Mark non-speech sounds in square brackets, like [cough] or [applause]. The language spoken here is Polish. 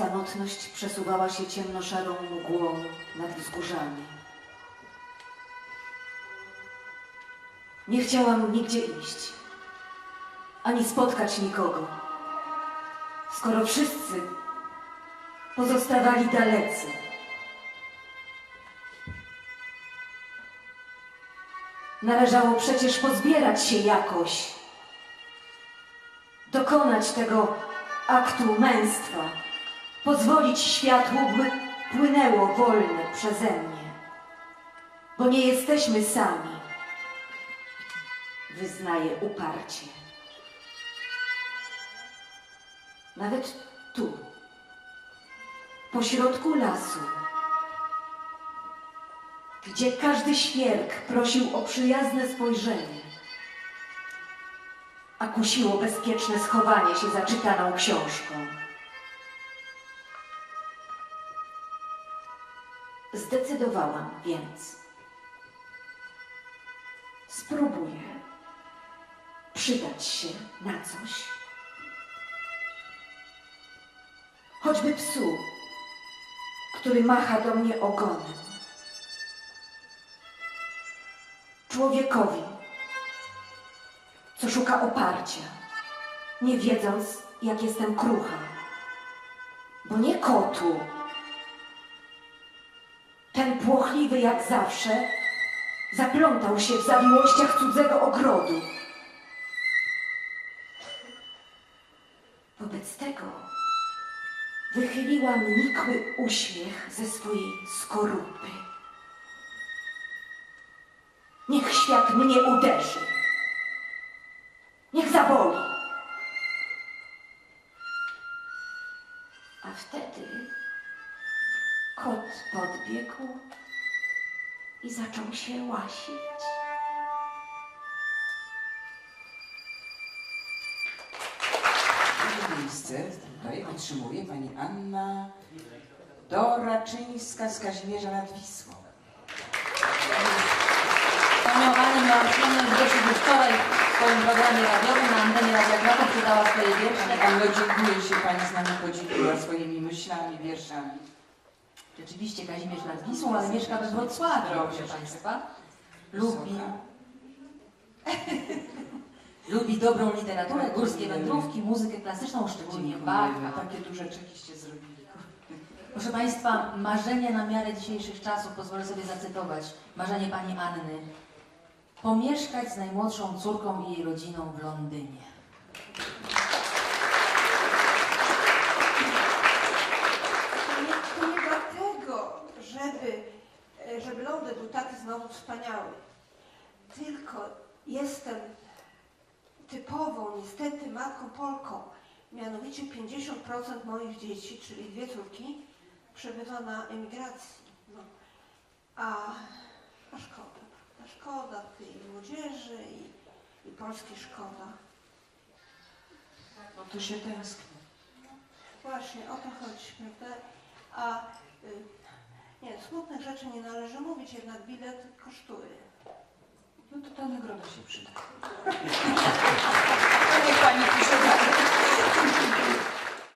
Samotność przesuwała się ciemnoszarą mgłą nad wzgórzami. Nie chciałam nigdzie iść, ani spotkać nikogo, skoro wszyscy pozostawali dalecy. Należało przecież pozbierać się jakoś, dokonać tego aktu męstwa, pozwolić światłu, by płynęło wolne przeze mnie, bo nie jesteśmy sami, wyznaję uparcie. Nawet tu, pośrodku lasu, gdzie każdy świerk prosił o przyjazne spojrzenie, a kusiło bezpieczne schowanie się za czytaną książką. Zdecydowałam więc. Spróbuję przydać się na coś. Choćby psu, który macha do mnie ogonem. Człowiekowi, co szuka oparcia, nie wiedząc, jak jestem krucha. Bo nie kotu, ten płochliwy jak zawsze zaplątał się w zawiłościach cudzego ogrodu. Wobec tego wychyliłam nikły uśmiech ze swojej skorupy. Niech świat mnie uderzy. Kot podbiegł i zaczął się łasić. Drugie miejsce tutaj otrzymuje pani Anna Doraczyńska z Kazimierza nad Wisłą. Przyjemność gościć już wczoraj w swoim programie radiowym na antenie Radia Kraków, czytała swoje wiersze. Bardzo dziękuję się pani z nami podzieliła swoimi myślami, wierszami. Rzeczywiście Kazimierz nad Wisłą, ale mieszka we Wrocławiu, proszę Państwa. Lubi, [laughs] lubi dobrą literaturę, górskie wędrówki, muzykę klasyczną, szczególnie Bacha. Takie duże czekiście zrobili. Proszę Państwa, marzenie na miarę dzisiejszych czasów, pozwolę sobie zacytować, marzenie Pani Anny. Pomieszkać z najmłodszą córką i jej rodziną w Londynie. Tylko jestem typową, niestety, matką Polką. Mianowicie 50% moich dzieci, czyli dwie córki, przebywa na emigracji. No. A, a szkoda, a szkoda tej młodzieży i, i Polski szkoda. No to się tęskni. Właśnie, o to chodzi, prawda? A y, nie, smutnych rzeczy nie należy mówić, jednak bilet kosztuje. No to ta nagroda